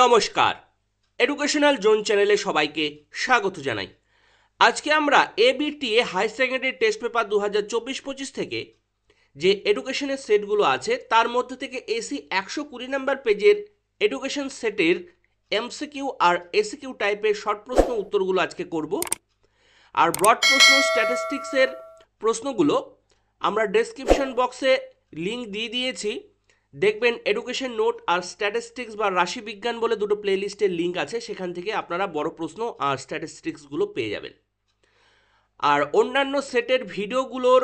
নমস্কার। Educational zone চ্যানেলে সবাইকে স্বাগত জানাই। আজকে আমরা ABTA high secondary test paper দু হাজার চব্বিশ পঁচিশ থেকে যে এডুকেশনের সেটগুলো আছে, তার মধ্যে থেকে এসি একশো কুড়ি নাম্বার পেজের এডুকেশন সেটের এমসিকিউ আর এসিকিউ টাইপের শর্ট প্রশ্ন উত্তরগুলো আজকে করব। আর ব্রড প্রশ্ন স্ট্যাটিস্টিক্সের প্রশ্নগুলো আমরা ডেসক্রিপশন বক্সে লিঙ্ক দিয়ে দিয়েছি। দেখবেন এডুকেশন নোট আর স্ট্যাটিস্টিক্স বা রাশিবিজ্ঞান বলে দুটো প্লেলিস্টের লিঙ্ক আছে, সেখান থেকে আপনারা বড় প্রশ্ন আর স্ট্যাটিস্টিক্সগুলো পেয়ে যাবেন। আর অন্যান্য সেটের ভিডিওগুলোর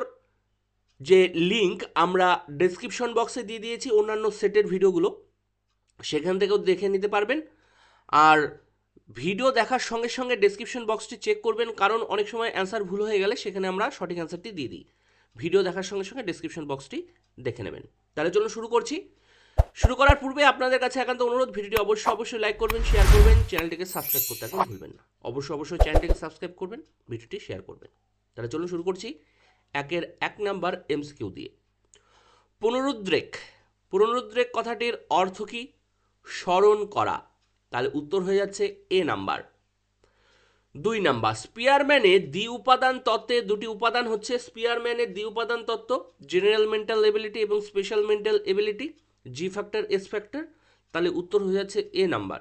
যে লিঙ্ক আমরা ডেসক্রিপশন বক্সে দিয়ে দিয়েছি, অন্যান্য সেটের ভিডিওগুলো সেখান থেকেও দেখে নিতে পারবেন। আর ভিডিও দেখার সঙ্গে সঙ্গে ডেসক্রিপশন বক্সটি চেক করবেন, কারণ অনেক সময় অ্যান্সার ভুল হয়ে গেলে সেখানে আমরা সঠিক অ্যান্সারটি দিয়ে দিই। ভিডিও দেখার সঙ্গে সঙ্গে ডেসক্রিপশন বক্সটি দেখে নেবেন। তাহলে চলুন শুরু করছি। শুরু করার পূর্বে আপনাদের কাছে একান্ত অনুরোধ, ভিডিওটি অবশ্যই অবশ্যই লাইক করবেন শেয়ার করবেন চ্যানেলটিকে সাবস্ক্রাইব করতে একদম ভুলবেন না। অবশ্যই অবশ্যই চ্যানেলটিকে সাবস্ক্রাইব করবেন, ভিডিওটি শেয়ার করবেন। তাহলে চলুন শুরু করছি একের এক নাম্বার এমস কিউ দিয়ে। পুনরুদ্রেক। পুনরুদ্রেক কথাটির অর্থ কি? স্মরণ করা। তাহলে উত্তর হয়ে যাচ্ছে এ নাম্বার দুই নাম্বার স্পিয়ারম্যানের দ্বি উপাদান তত্ত্বে দুটি উপাদান হচ্ছে স্পিয়ারম্যানের দ্বি উপাদান তত্ত্ব জেনারেল মেন্টাল এবিলিটি এবং special mental ability G factor S factor তাহলে উত্তর হয়ে যাচ্ছে এ নাম্বার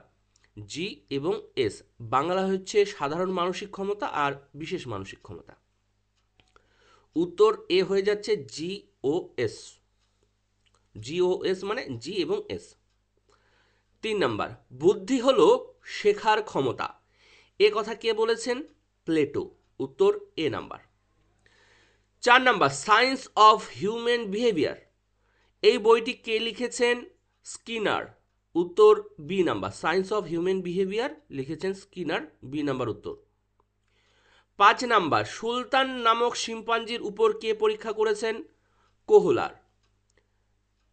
জি এবং এস বাংলা হচ্ছে সাধারণ মানসিক ক্ষমতা আর বিশেষ মানসিক ক্ষমতা। উত্তর এ হয়ে যাচ্ছে জি ও এস জি ও এস মানে জি এবং এস তিন নাম্বার, বুদ্ধি হলো শেখার ক্ষমতা এ কথা কে বলেছেন? প্লেটো। উত্তর, এ নাম্বার। চার number, science of human behaviour. এই বইটি কে লিখেছেন? স্কিনার। উত্তর, B number. Science of human behaviour লিখেছেন স্কিনার, বি নাম্বার উত্তর। পাঁচ নাম্বার, সুলতান নামক শিম্পাঞ্জির উপর কে পরীক্ষা করেছেন? কোহলার।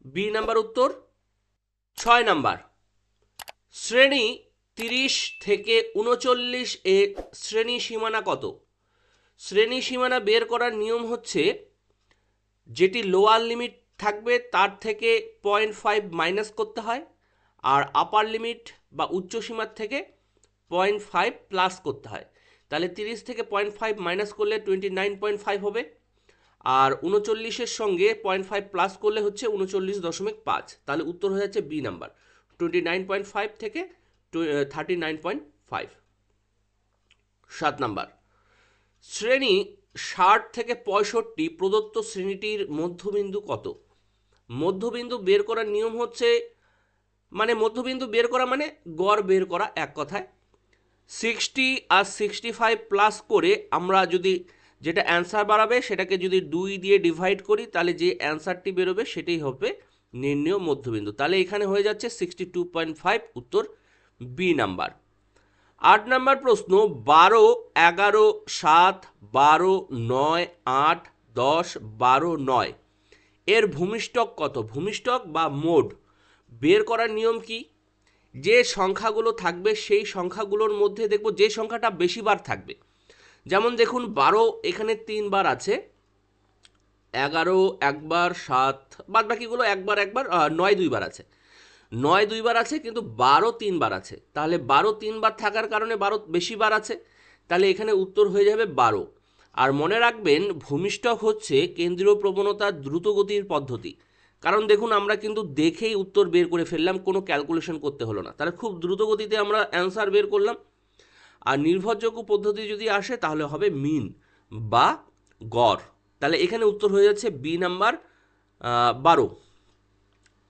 বি নাম্বার উত্তর, ছয় নাম্বার। শ্রেণি তিরিশ থেকে উনচল্লিশ এ শ্রেণি সীমানা কত? শ্রেণি সীমানা বের করার নিয়ম হচ্ছে যেটি লোয়ার লিমিট থাকবে তার থেকে পয়েন্ট ফাইভ মাইনাস করতে হয় আর আপার লিমিট বা উচ্চ সীমার থেকে পয়েন্ট ফাইভ প্লাস করতে হয়। তাহলে তিরিশ থেকে পয়েন্ট ফাইভ মাইনাস করলে টোয়েন্টি নাইন পয়েন্ট ফাইভ হবে আর উনচল্লিশের সঙ্গে পয়েন্ট ফাইভ প্লাস করলে হচ্ছে উনচল্লিশ দশমিক পাঁচ। তাহলে উত্তর হয়ে যাচ্ছে B number twenty nine point five থেকে থার্টি নাইন পয়েন্ট ফাইভ সাত নাম্বার। শ্রেণি ষাট থেকে পঁয়ষট্টি প্রদত্ত শ্রেণীটির মধ্যবিন্দু কত? মধ্যবিন্দু বের করার নিয়ম হচ্ছে মানে মধ্যবিন্দু বের করা মানে গড় বের করা এক কথায়। সিক্সটি আর সিক্সটি ফাইভ প্লাস করে আমরা যদি যেটা অ্যান্সার বাড়াবে, সেটাকে যদি দুই দিয়ে ডিভাইড করি, তাহলে যে অ্যান্সারটি বেরোবে, সেটাই হবে নির্ণয় মধ্যবিন্দু। তাহলে এখানে হয়ে যাচ্ছে সিক্সটি টু পয়েন্ট ফাইভ উত্তর বি নাম্বার। আট নাম্বার প্রশ্ন, বারো, এগারো, সাত, বারো, নয়, আট, দশ, বারো, নয়। এর ভূমিষ্ঠক কত? ভূমিষ্ঠক বা মোড? বের করার নিয়ম কি? যে সংখ্যাগুলো থাকবে, সেই সংখ্যাগুলোর মধ্যে দেখব যে সংখ্যাটা বেশিবার থাকবে। যেমন দেখুন, বারো এখানে তিনবার আছে, এগারো, একবার, সাত বাদ বাকিগুলো একবার একবার নয়, দুইবার আছে। নয় দুইবার আছে, কিন্তু বারো তিনবার আছে। তাহলে বারো তিনবার থাকার কারণে বারো বেশিবার আছে, তাহলে এখানে উত্তর হয়ে যাবে বারো। আর মনে রাখবেন, ভূমিষ্ঠক হচ্ছে কেন্দ্রীয় প্রবণতার দ্রুতগতির পদ্ধতি। কারণ দেখুন, আমরা কিন্তু দেখেই উত্তর বের করে ফেললাম, কোনো ক্যালকুলেশন করতে হলো না। তাহলে খুব দ্রুত গতিতে আমরা অ্যান্সার বের করলাম। আর নির্ভরযোগ্য পদ্ধতি যদি আসে, তাহলে হবে মিন বা গড়। তাহলে এখানে উত্তর হয়ে যাচ্ছে বি নাম্বার বারো।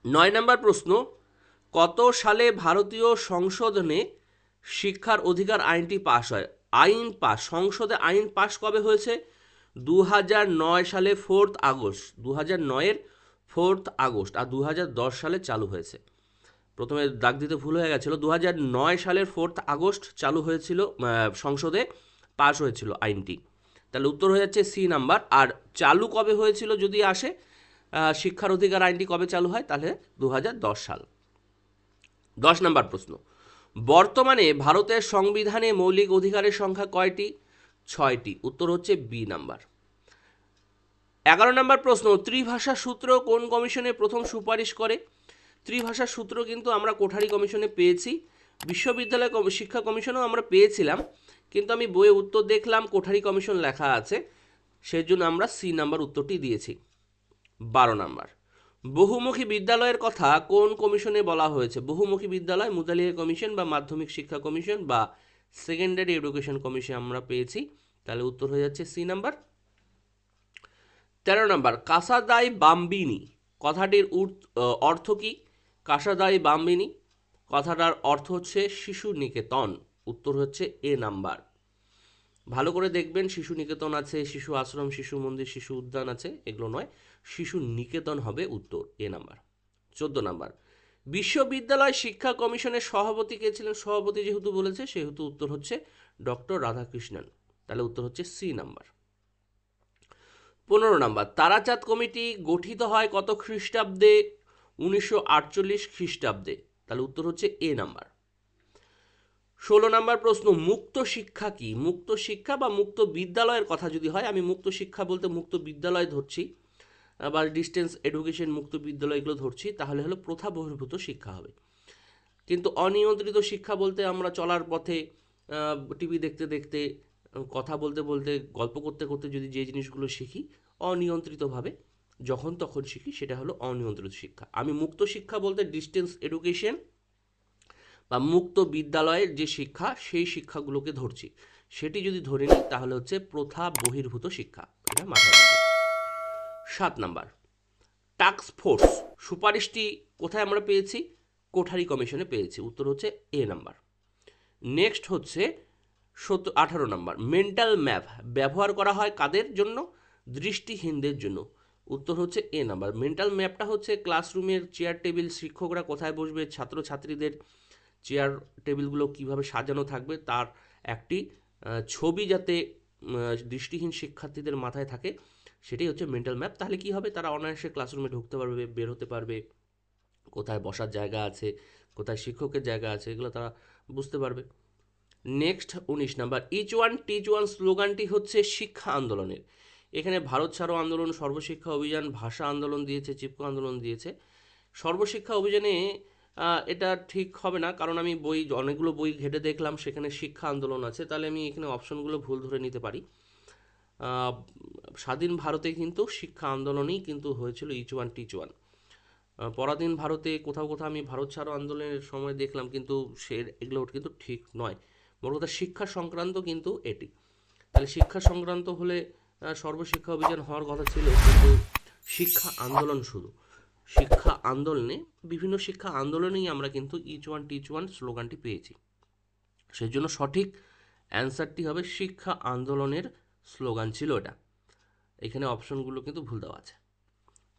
নয় নাম্বার প্রশ্ন কত সালে ভারতীয় সংশোধনে শিক্ষার অধিকার আইনটি পাশ হয়? আইন পাশ, সংসদে আইন পাশ কবে হয়েছে? দু নয় সালে ফোর্থ আগস্ট দু হাজার নয়ের ফোর্থ আগস্ট আর দু হাজার দশ সালে চালু হয়েছে। প্রথমে দাগ দিতে ভুল হয়ে গেছিল। দু নয় সালের ফোর্থ আগস্ট চালু হয়েছিল সংসদে পাশ হয়েছিল আইনটি। তাহলে উত্তর হয়ে যাচ্ছে সি নাম্বার। আর চালু কবে হয়েছিল যদি আসে শিক্ষার অধিকার আইনটি কবে চালু হয়? তাহলে দু সাল। দশ নম্বর প্রশ্ন। বর্তমানে ভারতের সংবিধানে মৌলিক অধিকারের সংখ্যা কয়টি? ছয়টি। উত্তর হচ্ছে বি নাম্বার। এগারো নম্বর প্রশ্ন, ত্রিভাষা সূত্র কোন কমিশনে প্রথম সুপারিশ করে? ত্রিভাষা সূত্র কিন্তু আমরা কোঠারি কমিশনে পেয়েছি। বিশ্ববিদ্যালয় শিক্ষা কমিশনেও আমরা পেয়েছিলাম, কিন্তু আমি বইয়ে উত্তর দেখলাম, কোঠারি কমিশন লেখা আছে। সেই জন্য আমরা সি নাম্বার উত্তরটি দিয়েছি। বারো নাম্বার। বহুমুখী বিদ্যালয়ের কথা কোন কমিশনে বলা হয়েছে? বহুমুখী বিদ্যালয় মুদালিয়া কমিশন বা মাধ্যমিক শিক্ষা কমিশন বা সেকেন্ডারি এডুকেশন কমিশন আমরা পেয়েছি। তাহলে উত্তর হয়ে যাচ্ছে সি নাম্বার। তেরো নম্বর, কাসাদাই বাম্বিনী, কথাটির অর্থ কি? কাসাদাই বাম্বিনী, কথাটার অর্থ হচ্ছে শিশু নিকেতন। উত্তর হচ্ছে এ নাম্বার। ভালো করে দেখবেন, শিশু নিকেতন আছে, শিশু আশ্রম, শিশু মন্দির, শিশু উদ্যান আছে, এগুলো নয়। শিশু নিকেতন হবে উত্তর, এ নাম্বার। চোদ্দ নাম্বার। বিশ্ববিদ্যালয় শিক্ষা কমিশনের সভাপতি কে ছিলেন? সভাপতি যেহেতু বলেছে, সেহেতু উত্তর হচ্ছে ডক্টর রাধাকৃষ্ণন। তাহলে উত্তর হচ্ছে সি নাম্বার। পনেরো নাম্বার। তারাচাঁদ কমিটি গঠিত হয় কত খ্রিস্টাব্দে? উনিশশো আটচল্লিশ খ্রিস্টাব্দে। তাহলে উত্তর হচ্ছে এ নাম্বার। ষোলো নম্বর প্রশ্ন, মুক্ত শিক্ষা কি? মুক্ত শিক্ষা বা মুক্ত বিদ্যালয়ের কথা যদি হয়, আমি মুক্ত শিক্ষা বলতে মুক্ত বিদ্যালয় ধরছি বা ডিস্টেন্স এডুকেশন মুক্ত বিদ্যালয়গুলো ধরছি, তাহলে হলো প্রথা বহির্ভূত শিক্ষা হবে। কিন্তু অনিয়ন্ত্রিত শিক্ষা বলতে আমরা চলার পথে টিভি দেখতে দেখতে, কথা বলতে বলতে, গল্প করতে করতে যদি যে জিনিসগুলো শিখি, অনিয়ন্ত্রিতভাবে, যখন তখন শিখি, সেটা হলো অনিয়ন্ত্রিত শিক্ষা। আমি মুক্ত শিক্ষা বলতে ডিস্টেন্স এডুকেশন বা মুক্ত বিদ্যালয়ের যে শিক্ষা, সেই শিক্ষাগুলোকে ধরছি। সেটি যদি ধরে নিই, তাহলে হচ্ছে প্রথা বহির্ভূত শিক্ষা। এটা মাথায় রাখবে সাত নাম্বার। টাস্ক ফোর্স সুপারিশটি কোথায় আমরা পেয়েছি? কোঠারি কমিশনে পেয়েছি। উত্তর হচ্ছে এ নাম্বার। নেক্সট হচ্ছে সত্তর আঠারো নাম্বার। মেন্টাল ম্যাপ ব্যবহার করা হয় কাদের জন্য? দৃষ্টিহীনদের জন্য। উত্তর হচ্ছে এ নাম্বার। মেন্টাল ম্যাপটা হচ্ছে ক্লাসরুমের চেয়ার টেবিল শিক্ষকরা কোথায় বসবে? ছাত্রছাত্রীদের চেয়ার টেবিলগুলো কীভাবে সাজানো থাকবে তার একটি ছবি যাতে দৃষ্টিহীন শিক্ষার্থীদের মাথায় থাকে, সেটাই হচ্ছে মেন্টাল ম্যাপ তাহলে কি হবে? তারা অনায়াসে ক্লাসরুমে ঢুকতে পারবে, বের হতে পারবে। কোথায় বসার জায়গা আছে, কোথায় শিক্ষকের জায়গা আছে, এগুলো তারা বুঝতে পারবে। নেক্সট উনিশ number. Each one teach one স্লোগানটি হচ্ছে শিক্ষা আন্দোলনের। এখানে ভারত ছাড়ো আন্দোলন, সর্বশিক্ষা অভিযান, ভাষা আন্দোলন দিয়েছে, চিপকো আন্দোলন দিয়েছে। সর্বশিক্ষা অভিযানে এটা ঠিক হবে না, কারণ আমি বই, অনেকগুলো বই ঘেটে দেখলাম, সেখানে শিক্ষা আন্দোলন আছে, তাহলে আমি এখানে অপশনগুলো ভুল ধরে নিতে পারি। স্বাধীন ভারতে কিন্তু শিক্ষা আন্দোলনই কিন্তু হয়েছিল ইচ ওয়ান টিচ ওয়ান পরাধীন ভারতে কোথাও কোথাও আমি ভারত ছাড়ো আন্দোলনের সময় দেখলাম, কিন্তু সে এগুলো কিন্তু ঠিক নয়। মোট কথা, শিক্ষা সংক্রান্ত কিন্তু এটি। তাহলে শিক্ষা সংক্রান্ত হলে সর্বশিক্ষা অভিযান হওয়ার কথা ছিল, কিন্তু শিক্ষা আন্দোলন শুধু। শিক্ষা আন্দোলনে, বিভিন্ন শিক্ষা আন্দোলনেই আমরা কিন্তু ইচ ওয়ান টিচ ওয়ান স্লোগানটি পেয়েছি। সেই জন্য সঠিক অ্যান্সারটি হবে শিক্ষা আন্দোলনের স্লোগান ছিল এটা। এখানে অপশনগুলো কিন্তু ভুল দেওয়া আছে।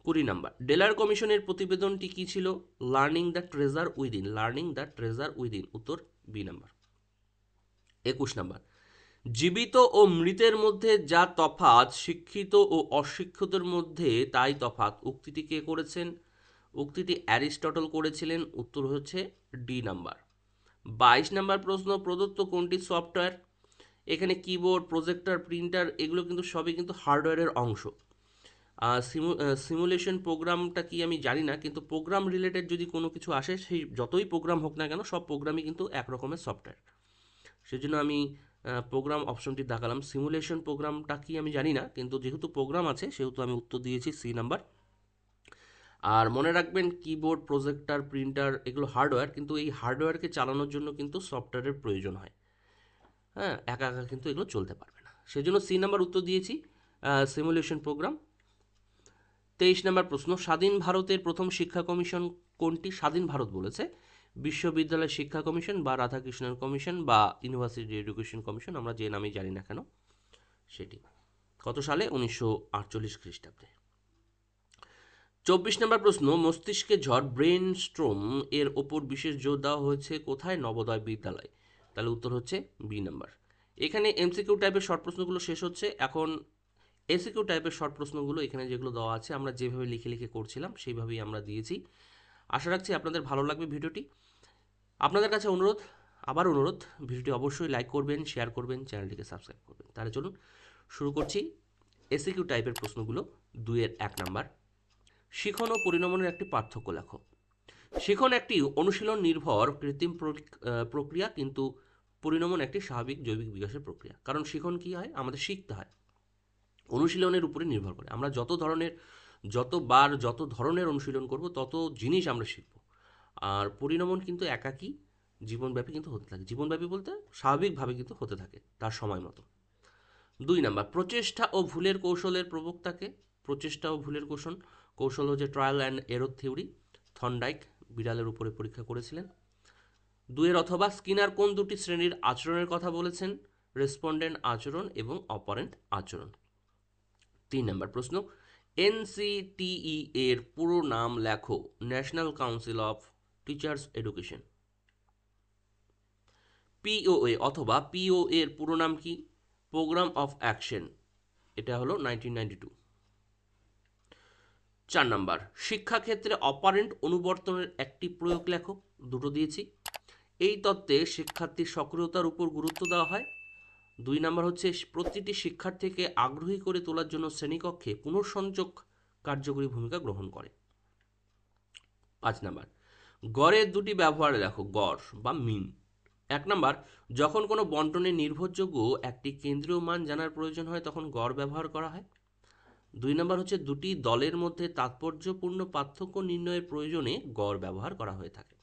কুড়ি নাম্বার, ডেলার কমিশনের প্রতিবেদনটি কি ছিল? Learning the treasure within learning the treasure within উত্তর বি নাম্বার। একুশ নাম্বার, জীবিত ও মৃতের মধ্যে যা তফাৎ, শিক্ষিত ও অশিক্ষিতর মধ্যে তাই তফাৎ। উক্তিটি কে করেছেন? উক্তিটি অ্যারিস্টটল করেছিলেন, উত্তর হচ্ছে ডি নাম্বার। বাইশ নাম্বার প্রশ্ন, প্রদত্ত কোনটি সফটওয়্যার? এখানে কিবোর্ড, প্রজেক্টর, প্রিন্টার, এগুলো কিন্তু সবই কিন্তু হার্ডওয়্যারের অংশ। সিমুলেশন প্রোগ্রামটা কি আমি জানি না, কিন্তু প্রোগ্রাম রিলেটেড যদি কোনো কিছু আসে, সেই যতই প্রোগ্রাম হোক না কেন, সব প্রোগ্রামই কিন্তু এক রকমের সফটওয়্যার। সেজন্য আমি প্রোগ্রাম অপশনটি দেখালাম। সিমুলেশন প্রোগ্রামটা কি আমি জানি না, কিন্তু যেহেতু প্রোগ্রাম আছে, সেহেতু আমি উত্তর দিয়েছি সি নাম্বার। আর মনে রাখবেন কিবোর্ড প্রজেক্টার প্রিন্টার এগুলো হার্ডওয়্যার কিন্তু এই হার্ডওয়্যারকে চালানোর জন্য কিন্তু সফটওয়্যারের প্রয়োজন হয়। হ্যাঁ একা একা কিন্তু এগুলো চলতে পারবে না। সেজন্য সি নাম্বার উত্তর দিয়েছি সিমুলেশন প্রোগ্রাম তেইশ নম্বর প্রশ্ন, স্বাধীন ভারতের প্রথম শিক্ষা কমিশন কোনটি? স্বাধীন ভারত বলেছে। বিশ্ববিদ্যালয় শিক্ষা কমিশন বা রাধাকৃষ্ণন কমিশন বা ইউনিভার্সিটি এডুকেশন কমিশন, আমরা যে নামেই জানি না কেন, সেটি। কত সালে? উনিশশো আটচল্লিশ খ্রিস্টাব্দে। চব্বিশ নম্বর প্রশ্ন, মস্তিষ্কে ঝড় ব্রেন স্ট্রোম এর ওপর বিশেষ জোর দেওয়া হয়েছে কোথায়? নবোদয় বিদ্যালয়। তাহলে উত্তর হচ্ছে বি নাম্বার। এখানে এমসিকিউ টাইপের শর্ট প্রশ্নগুলো শেষ হচ্ছে। এখন এসিকিউ টাইপের শর্ট প্রশ্নগুলো এখানে যেগুলো দেওয়া আছে, আমরা যেভাবে লিখে লিখে করছিলাম, সেইভাবেই আমরা দিয়েছি। আশা রাখছি আপনাদের ভালো লাগবে ভিডিওটি। আপনাদের কাছে অনুরোধ, আবার অনুরোধ, ভিডিওটি অবশ্যই লাইক করবেন, শেয়ার করবেন, চ্যানেলটিকে সাবস্ক্রাইব করবেন। তাহলে চলুন শুরু করছি এসিকিউ টাইপের প্রশ্নগুলো দুইয়ের এক নাম্বার। শিখন ও পরিণমনের একটি পার্থক্য লেখো। শিখন একটি অনুশীলন নির্ভর কৃত্রিম প্রক- প্রক্রিয়া কিন্তু পরিণমন একটি স্বাভাবিক জৈবিক বিকাশের প্রক্রিয়া। কারণ শিখন কি হয়? আমাদের শিখতে হয়। অনুশীলনের উপরে নির্ভর করে। আমরা যত ধরনের, যতবার যত ধরনের অনুশীলন করব, তত জিনিস আমরা শিখব। আর পরিণমন কিন্তু একাকী জীবনব্যাপী কিন্তু হতে থাকে। জীবনব্যাপী বলতে স্বাভাবিকভাবে কিন্তু হতে থাকে তার সময় মতো। দুই নাম্বার, প্রচেষ্টা ও ভুলের কৌশলের প্রবক্তাকে, প্রচেষ্টা ও ভুলের কৌশল কৌশল হচ্ছে trial and error theory Thorndike বিড়ালের উপরে পরীক্ষা করেছিলেন। দুয়ের অথবা স্কিনার কোন দুটি শ্রেণির আচরণের কথা বলেছেন? রেসপন্ডেন্ট আচরণ এবং অপারেন্ট আচরণ। তিন নম্বর প্রশ্ন, এনসিটিই এর পুরো নাম লেখো national council of teachers education POA অথবা পিও এর পুরো নাম কি? প্রোগ্রাম অফ অ্যাকশন এটা হলো নাইনটিন নাইনটি টু চার নাম্বার, শিক্ষাক্ষেত্রে অপারেন্ট অনুবর্তনের একটি প্রয়োগ লেখো, দুটো দিয়েছি। এই তত্ত্বে শিক্ষার্থীর সক্রিয়তার উপর গুরুত্ব দেওয়া হয়। দুই নাম্বার হচ্ছে, প্রতিটি শিক্ষার্থীকে আগ্রহী করে তোলার জন্য শ্রেণীকক্ষে পুনঃসংযোগ কার্যকরী ভূমিকা গ্রহণ করে। পাঁচ নাম্বার গড়ের দুটি ব্যবহার দেখো গড় বা মিন। এক নাম্বার, যখন কোনো বন্টনের নির্ভরযোগ্য একটি কেন্দ্রীয় মান জানার প্রয়োজন হয়, তখন গড় ব্যবহার করা হয়। দুই নম্বর হচ্ছে দুটি দলের মধ্যে তাৎপর্যপূর্ণ পার্থক্য নির্ণয়ের প্রয়োজনে গড় ব্যবহার করা হয়ে থাকে।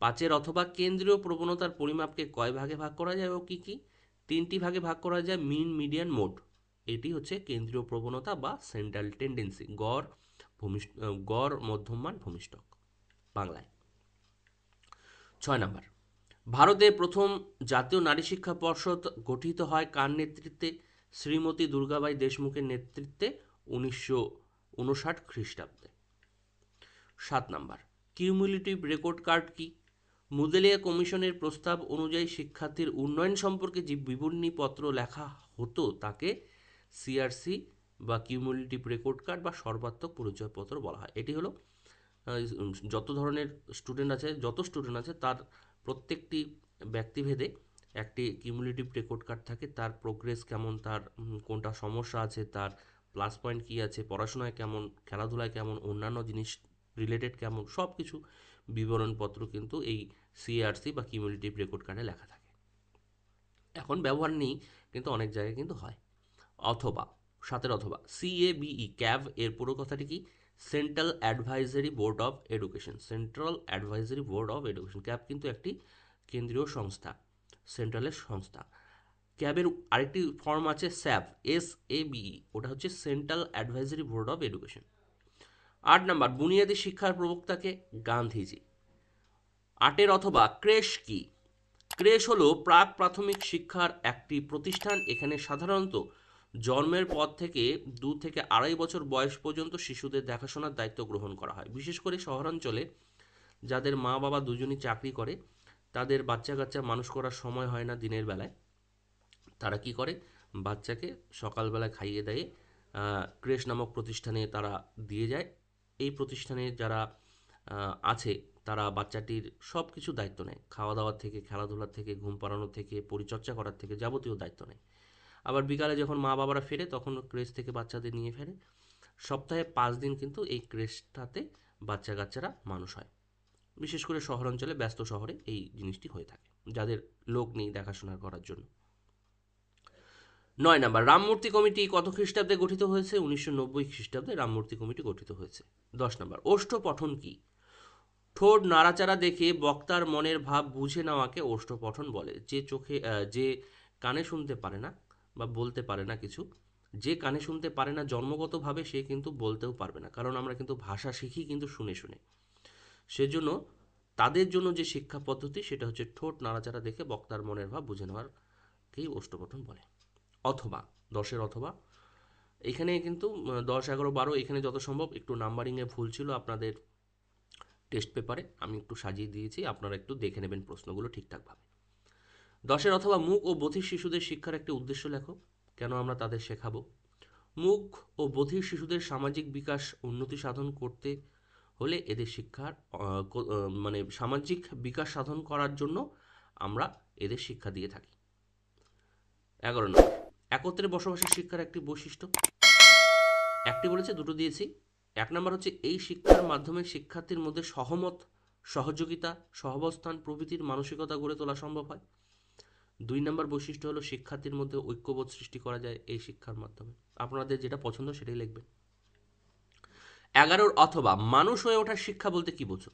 পাঁচের অথবা কেন্দ্রীয় প্রবণতার পরিমাপকে কয় ভাগে ভাগ করা যায় ও কি কি? তিনটি ভাগে ভাগ করা যায় মিন, মিডিয়ান মোড এটি হচ্ছে কেন্দ্রীয় প্রবণতা বা সেন্ট্রাল টেন্ডেন্সি, গড় ভূমিষ্ঠ, গড় মধ্যমান ভূমিষ্ঠক। বাংলায়। ছয় নম্বর, ভারতে প্রথম জাতীয় নারী শিক্ষা পর্ষদ গঠিত হয় কার নেতৃত্বে? শ্রীমতী দুর্গাবাই দেশমুখের নেতৃত্বে উনিশশো উনষাট খ্রিস্টাব্দে। সাত নাম্বার কিউমুলেটিভ রেকর্ড কার্ড কি? মুদেলিয়া কমিশনের প্রস্তাব অনুযায়ী শিক্ষার্থীর উন্নয়ন সম্পর্কে যে বিবরণীপত্র লেখা হতো, তাকে সিআরসি বা কিউমুলেটিভ রেকর্ড কার্ড বা সর্বাত্মক পরিচয়পত্র বলা হয়। এটি হলো যত ধরনের স্টুডেন্ট আছে, যত স্টুডেন্ট আছে, তার প্রত্যেকটি ব্যক্তিভেদে একটি কিউমুলেটিভ রেকর্ড কার্ড থাকে, তার প্রোগ্রেস কেমন, তার কোনটা সমস্যা আছে, তার প্লাস পয়েন্ট কী আছে, পড়াশোনায় কেমন, খেলাধুলায় কেমন, অন্যান্য জিনিস রিলেটেড কেমন সব কিছু বিবরণপত্র কিন্তু এই সিআরসি বা কিউমুলেটিভ রেকর্ড কার্ডে লেখা থাকে। এখন ব্যবহার নেই কিন্তু অনেক জায়গায় কিন্তু হয়। অথবা, সাতের অথবা সিএবিই ক্যাব এর পুরো কথাটি কি? Central advisory board of education central advisory board of education CABE কিন্তু একটি কেন্দ্রীয় সংস্থা। সেন্ট্রালের সংস্থা। ক্যাবের আরেকটি ফর্ম আছে স্যাব এস এ বিই ওটা হচ্ছে central advisory board of education. আট নাম্বার, বুনিয়াদী শিক্ষার প্রবক্তাকে গান্ধীজি। আটের অথবা, ক্রেশ কি? ক্রেশ হলো প্রাক প্রাথমিক শিক্ষার একটি প্রতিষ্ঠান, এখানে সাধারণত জন্মের পর থেকে দু থেকে আড়াই বছর বয়স পর্যন্ত শিশুদের দেখাশোনার দায়িত্ব গ্রহণ করা হয়। বিশেষ করে শহরাঞ্চলে যাদের মা বাবা দুজনই চাকরি করে তাদের বাচ্চা কাচ্চা মানুষ করার সময় হয় না দিনের বেলায়। তারা কি করে? বাচ্চাকে সকালবেলায় খাইয়ে দেয় ক্রেশ নামক প্রতিষ্ঠানে তারা দিয়ে যায়। এই প্রতিষ্ঠানে যারা আছে, তারা বাচ্চাটির সব কিছু দায়িত্ব নেয়। খাওয়া দাওয়ার থেকে, খেলাধুলার থেকে, ঘুম পাড়ানোর থেকে, পরিচর্যা করার থেকে যাবতীয় দায়িত্ব নেয়। আবার বিকালে যখন মা বাবারা ফেরে, তখন ক্রেশ থেকে বাচ্চাদের নিয়ে ফেরে। সপ্তাহে পাঁচ দিন কিন্তু এই ক্রেশটাতে বাচ্চা কাচ্চারা মানুষ হয়। বিশেষ করে শহরাঞ্চলে ব্যস্ত শহরে এই জিনিসটি হয়ে থাকে, যাদের লোক নেই দেখাশোনা করার জন্য। নয় নাম্বার, রামমূর্তি কমিটি কত খ্রিস্টাব্দে গঠিত হয়েছে? উনিশশো নব্বই খ্রিস্টাব্দে রামমূর্তি কমিটি গঠিত হয়েছে। দশ নাম্বার, ওষ্ঠ পঠন কি? ঠোঁট নাড়াচাড়া দেখে বক্তার মনের ভাব বুঝে নেওয়াকে ওষ্ঠ পঠন বলে। যে চোখে যে কানে শুনতে পারে না বা বলতে পারে না কিছু, যে কানে শুনতে পারে না জন্মগতভাবে সে কিন্তু বলতেও পারবে না। কারণ আমরা কিন্তু ভাষা শিখি কিন্তু শুনে শুনে। সেজন্য তাদের জন্য যে শিক্ষা পদ্ধতি, সেটা হচ্ছে ঠোঁট নাড়াচাড়া দেখে বক্তার মনের ভাব বুঝে নেওয়ারকেই ওষ্ঠপঠন বলে। অথবা, দশের অথবা, এখানে কিন্তু দশ, এগারো, বারো, এখানে যত সম্ভব একটু নাম্বারিংয়ে ভুল ছিল আপনাদের টেস্ট পেপারে আমি একটু সাজিয়ে দিয়েছি, আপনারা একটু দেখে নেবেন প্রশ্নগুলো ঠিকঠাকভাবে। দশের অথবা মুখ ও বধির শিশুদের শিক্ষার একটি উদ্দেশ্য লেখো, কেন আমরা তাদের শেখাবো? মুখ ও বধির শিশুদের সামাজিক বিকাশ, উন্নতি সাধন করতে হলে এদের শিক্ষার মানে সামাজিক বিকাশ সাধন করার জন্য আমরা এদের শিক্ষা দিয়ে থাকি। এগারো নম্বর, একত্রে বসবাসের শিক্ষার একটি বৈশিষ্ট্য। একটি বলেছে, দুটো দিয়েছি। এক নম্বর হচ্ছে, এই শিক্ষার মাধ্যমে শিক্ষার্থীর মধ্যে সহমত, সহযোগিতা, সহাবস্থান প্রভৃতির মানসিকতা গড়ে তোলা সম্ভব হয়। দুই নম্বর বৈশিষ্ট্য হলো, শিক্ষার্থীর মধ্যে ঐক্যবোধ সৃষ্টি করা যায় এই শিক্ষার মাধ্যমে। আপনাদের যেটা পছন্দ সেটাই লিখবেন। এগারোর অথবা মানুষ হয়ে ওঠার শিক্ষা বলতে কি বোঝো?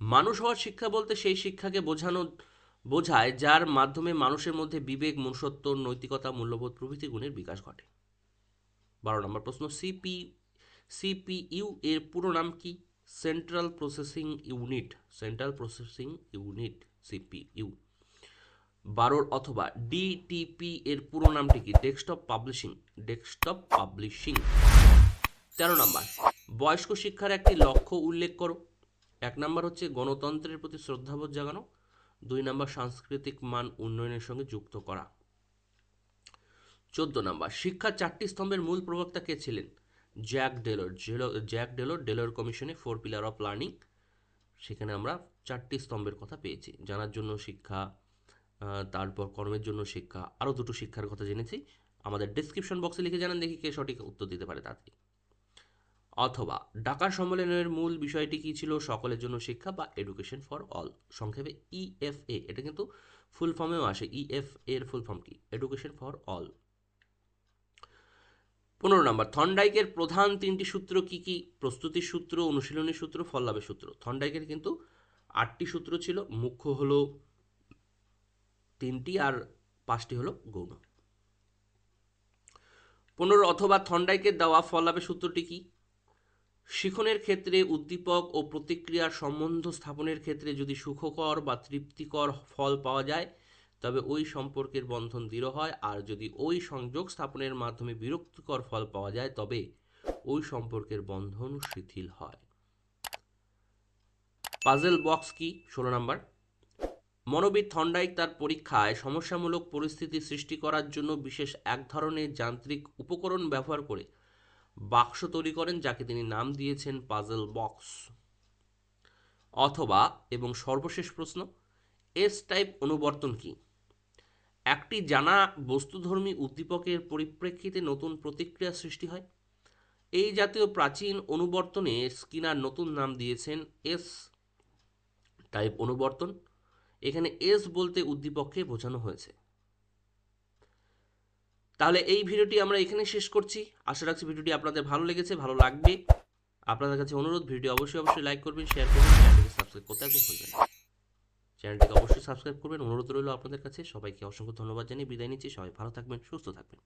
মানুষ হওয়ার শিক্ষা বলতে সেই শিক্ষাকে বোঝানো, বোঝায় যার মাধ্যমে মানুষের মধ্যে বিবেক, মনুষ্যত্ব, নৈতিকতা, মূল্যবোধ প্রভৃতি গুণের বিকাশ ঘটে। বারো নম্বর প্রশ্ন, সিপি, সিপিইউ এর পুরো নাম কি? Central processing unit central processing unit CPU. বারোর অথবা ডিটিপি এর পুরো নামটি কি? ডেস্কটপ পাবলিশিং ডেস্কটপ পাবলিশিং তেরো নম্বর বয়স্ক শিক্ষার একটি লক্ষ্য উল্লেখ করো। এক নম্বর হচ্ছে গণতন্ত্রের প্রতি শ্রদ্ধাবোধ জাগানো। দুই নম্বর সাংস্কৃতিক মান উন্নয়নের সঙ্গে যুক্ত করা। চোদ্দ নম্বর, শিক্ষার চারটি স্তম্ভের মূল প্রবক্তা কে ছিলেন? জ্যাক ডেলর। জ্যাক ডেলর ডেলর কমিশনে ফোর পিলার অফ লার্নিং। সেখানে আমরা চারটি স্তম্ভের কথা পেয়েছি। জানার জন্য শিক্ষা তারপর কর্মের জন্য শিক্ষা, আরও দুটো শিক্ষার কথা জেনেছি। আমাদের ডিসক্রিপশন বক্সে লিখে জানান দেখি কে সঠিক উত্তর দিতে পারে তাড়াতাড়ি অথবা ঢাকা সম্মেলনের মূল বিষয়টি কি ছিল? সকলের জন্য শিক্ষা বা এডুকেশন ফর অল সংক্ষেপে ইএফএ এটা কিন্তু ফুল ফর্মেও আসে। ইএফ এর ফুল ফর্ম কি? এডুকেশন ফর অল পনেরো নম্বর, থন্ডাইকের প্রধান তিনটি সূত্র কি কি? প্রস্তুতির সূত্র, অনুশীলনী সূত্র ফললাভের সূত্র। থন্ডাইকের কিন্তু আটটি সূত্র ছিল। মুখ্য হলো তিনটি আর পাঁচটি হলো গৌণ। পনেরো, অথবা থন্ডাইকের দেওয়া ফললাভের সূত্রটি কি? শিখনের ক্ষেত্রে উদ্দীপক ও প্রতিক্রিয়ার সম্বন্ধ স্থাপনের ক্ষেত্রে যদি সুখকর বা তৃপ্তিকর ফল পাওয়া যায়, তবে ওই সম্পর্কের বন্ধন দৃঢ় হয়। আর যদি ওই সংযোগ স্থাপনের মাধ্যমে বিরক্তিকর ফল পাওয়া যায়, তবে ওই সম্পর্কের বন্ধন শিথিল হয়। পাজেল বক্স কি? ষোলো নম্বর। মনোবিদ থন্ডাইক তার পরীক্ষায় সমস্যামূলক পরিস্থিতি সৃষ্টি করার জন্য বিশেষ এক ধরনের যান্ত্রিক উপকরণ ব্যবহার করে বাক্স তৈরি করেন যাকে তিনি নাম দিয়েছেন পাজল বক্স। অথবা, এবং সর্বশেষ প্রশ্ন, এস টাইপ অনুবর্তন কি? একটি জানা বস্তুধর্মী উদ্দীপকের পরিপ্রেক্ষিতে নতুন প্রতিক্রিয়া সৃষ্টি হয়। এই জাতীয় প্রাচীন অনুবর্তনে স্কিনার নতুন নাম দিয়েছেন এস টাইপ অনুবর্তন। এখানে এস বলতে উদ্দীপককে বোঝানো হয়েছে। তাহলে এই ভিডিওটি আমরা এখানে শেষ করছি। আশা রাখছি ভিডিওটি আপনাদের ভালো লেগেছে, ভালো লাগবে। আপনাদের কাছে অনুরোধ ভিডিও অবশ্যই অবশ্যই লাইক করবেন শেয়ার করবেন চ্যানেলটিকে সাবস্ক্রাইব করতে একদম ভুলবেন চ্যানেলটিকে অবশ্যই সাবস্ক্রাইব করবেন। অনুরোধ রইল আপনাদের কাছে। সবাইকে অসংখ্য ধন্যবাদ জানিয়ে বিদায় নিচ্ছি। সবাই ভালো থাকবেন, সুস্থ থাকবেন।